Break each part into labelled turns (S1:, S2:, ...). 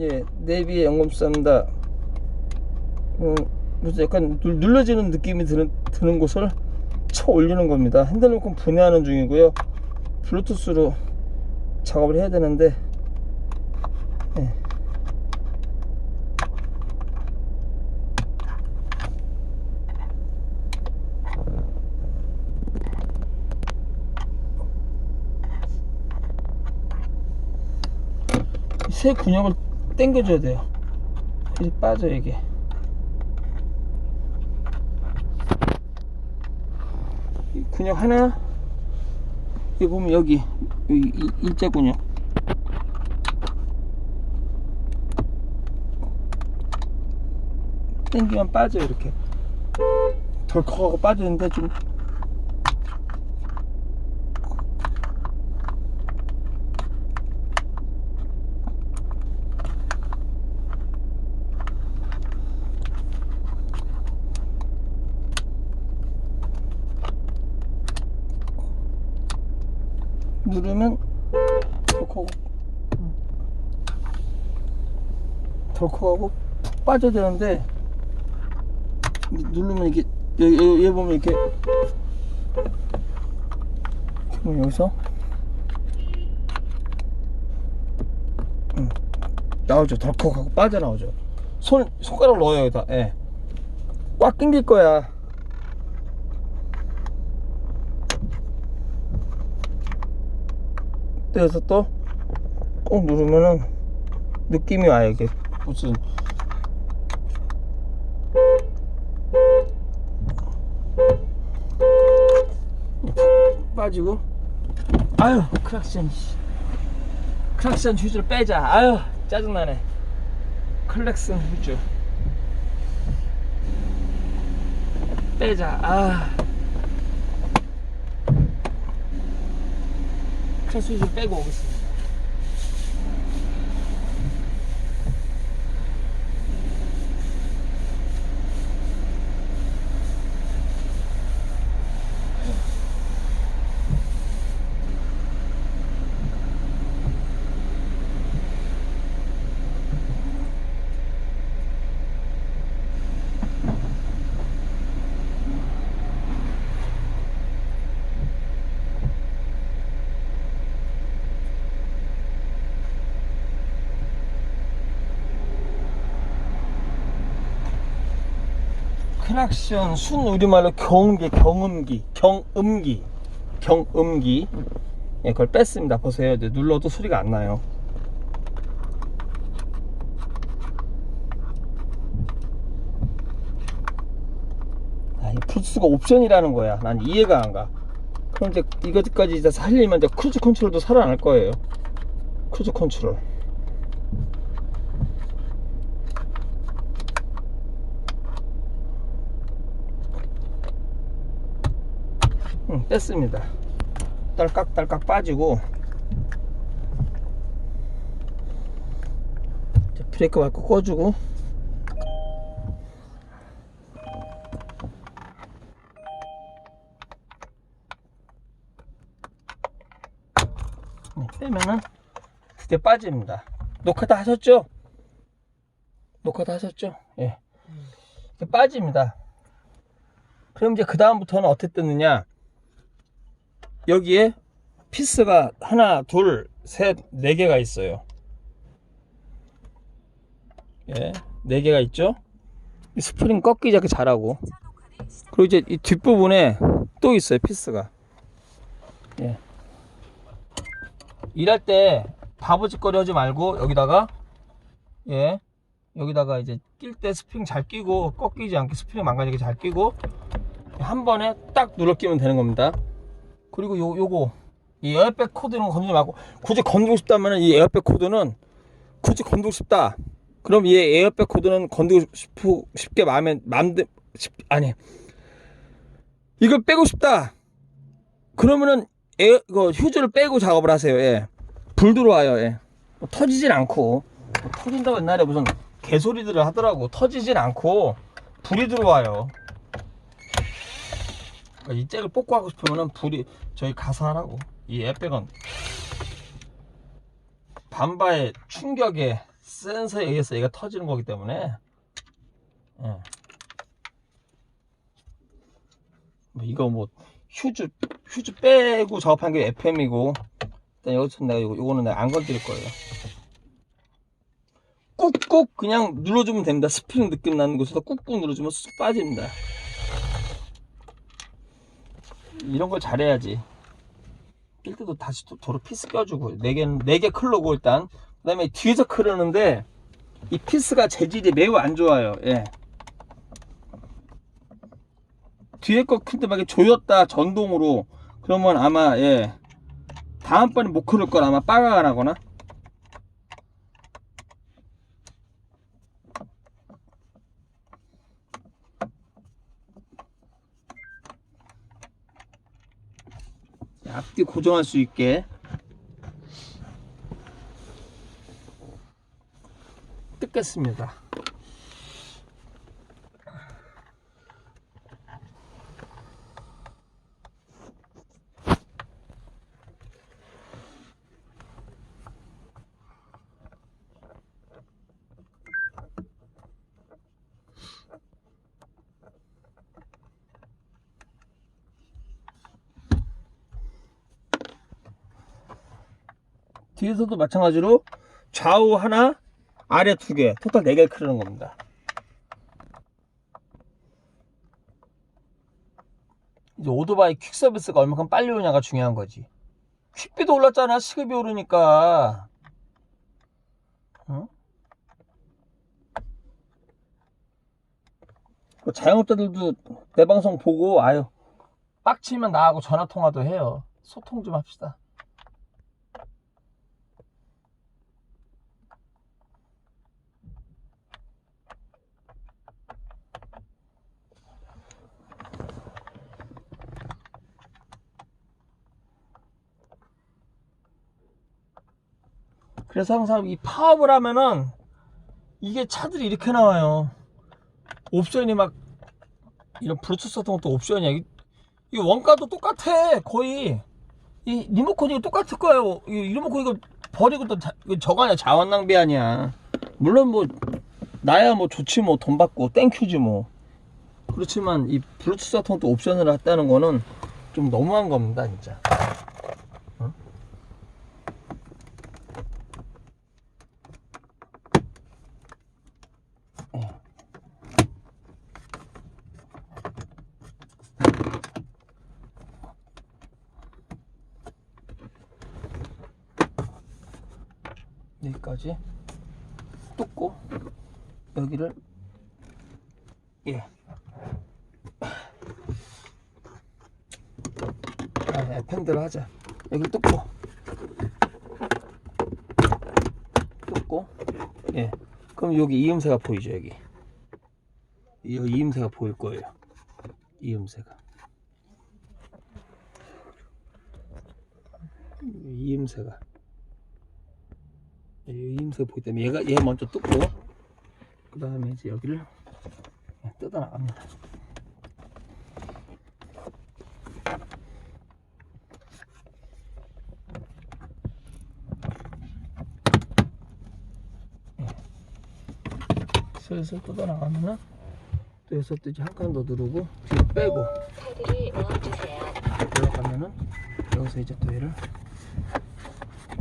S1: 예, 내비에 연금 쌉니다. 음, 무슨 약간 눌- 눌러지는 느낌이 드는, 드는 곳을 쳐 올리는 겁니다. 핸들리콘 분해하는 중이고요. 블루투스로 작업을 해야 되는데, 예. 새 근육을 당겨줘야 돼요. 이 빠져 이게. 이 근육 하나. 여기 보면 여기 여기 이- 일자 근육. 당기면 빠져 요 이렇게. 덜컥하고 빠지는데 좀 누르면 덜컥하고 덜컥하고 푹 빠져야 되는데 누르면 이게 여기, 여기 보면 이렇게 그럼 여기서 음, 나오죠. 덜컥하고 빠져나오죠. 손 손가락 넣어요 여기다. 예. 꽉 당길 거야 그래서 또꼭 누르면은 느낌이 와요 이게. 무슨. 푹 빠지고. 아유 크락션 씨. 크락션 휴즈를 빼자. 아유 짜증나네. 클렉슨 휴즈 빼자. 아 크락션 휴즈 빼고 오겠습니다 크락션 순 우리말로 경음기 경음기 경음기 경음기. 예, 그걸 뺐습니다. 보세요 이제 눌러도 소리가 안 나요. 아, 이 플스가 옵션이라는 거야. 난 이해가 안가. 그럼 이제 이것까지 이제 살리면 이제 크루즈 컨트롤도 살아날 거예요. 크루즈 컨트롤 응, 뺐습니다. 딸깍딸깍 빠지고 자, 브레이크 밟고 꺼주고 네, 빼면은 드디어 빠집니다. 녹화 다 하셨죠? 녹화 다 하셨죠? 예. 이렇게 빠집니다. 그럼 이제 그 다음부터는 어떻게 뜯느냐? 여기에 피스가 하나, 둘, 셋, 네 개가 있어요. 예, 네 개가 있죠. 이 스프링 꺾이지 않게 잘하고. 그리고 이제 이 뒷부분에 또 있어요, 피스가. 예. 일할 때 바보짓거리 하지 말고 여기다가 예, 여기다가 이제 낄 때 스프링 잘 끼고 꺾이지 않게 스프링 망가지게 잘 끼고 한 번에 딱 눌러 끼면 되는 겁니다. 그리고 요, 요거 이 에어백 코드는 건드리지 말고 굳이 건드리고 싶다면 이 에어백 코드는 굳이 건드리고 싶다. 그럼 이 에어백 코드는 건드리고 싶, 쉽게 마음에 맘대 싶, 아니 이걸 빼고 싶다. 그러면은 에어 그 휴즈를 빼고 작업을 하세요. 예. 불 들어와요. 예. 뭐 터지진 않고. 뭐 터진다고 옛날에 무슨 개소리들을 하더라고. 터지진 않고 불이 들어와요 이 잭을 뽑고 하고 싶으면은 불이 저희 가서 하라고 이 에백은 반바의 충격에 센서에 의해서 얘가 터지는 거기 때문에 예. 뭐 이거 뭐 휴즈 휴즈 빼고 작업한 게 FM이고 일단 여기서 내가 이거 요거는 내가 안 건드릴 거예요. 꾹꾹 그냥 눌러주면 됩니다. 스프링 느낌 나는 곳에서 꾹꾹 눌러주면 쑥 빠집니다. 이런 걸 잘해야지. 낄 때도 다시 또 도로 피스 껴주고 네 개는 네개 클로고 일단 그 다음에 뒤에서 크르는데 이 피스가 재질이 매우 안 좋아요. 예. 뒤에 거 큰데 막 이렇게 조였다 전동으로 그러면 아마 예 다음번에 못 크를 걸 아마 빠가가 나거나 앞뒤 고정할 수 있게 뜯겠습니다. 뒤에서도 마찬가지로 좌우 하나, 아래 두 개, 토탈 네 개를 크르는 겁니다. 이제 오토바이 퀵 서비스가 얼마큼 빨리 오냐가 중요한 거지. 퀵비도 올랐잖아, 시급이 오르니까. 응? 그 자영업자들도 내 방송 보고, 아유, 빡치면 나하고 전화 통화도 해요. 소통 좀 합시다. 그래서 항상 이 파업을 하면은 이게 차들이 이렇게 나와요. 옵션이 막 이런 블루투스 같은 것도 옵션이야. 이, 이 원가도 똑같아. 거의 이 리모컨이 똑같을 거예요. 이 리모컨 이거 버리고 또 자, 저거 아니야. 자원 낭비 아니야. 물론 뭐 나야 뭐 좋지 뭐 돈 받고 땡큐지 뭐. 그렇지만 이 블루투스 같은 것도 옵션을 했다는 거는 좀 너무한 겁니다, 진짜. 여기까지 뚫고 여기를 예. 아, 팽대로 하자. 여기를 뚫고 뚫고 예. 그럼 여기 이음새가 보이죠 여기. 이 이음새가 보일 거예요. 이음새가. 이음새가. 이 임새 보기 때문에 얘가 얘 먼저 뜯고 그 다음에 이제 여기를 뜯어 나갑니다. 슬슬 뜯어 나가면은 또 여기서 또 이제 한 칸 더 누르고 뒤로 빼고. 들어가면은 여기서 이제 또 얘를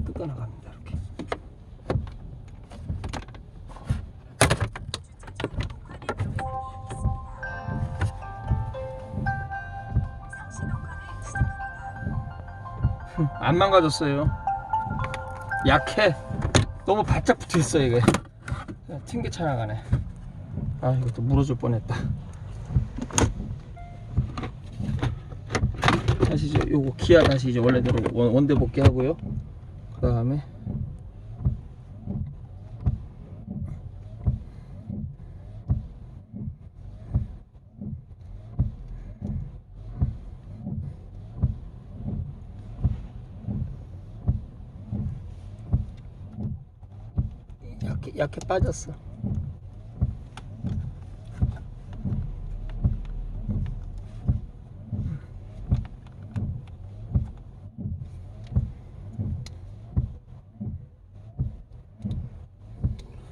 S1: 뜯어 나갑니다. 안 망가졌어요. 약해. 너무 바짝 붙어 있어 이게. 튕겨차 나가네. 아 이것도 물어줄 뻔했다. 다시 이제 요거 기아 다시 이제 원래대로 원, 원대 복귀하고요. 그 다음에 약해 약해 빠졌어.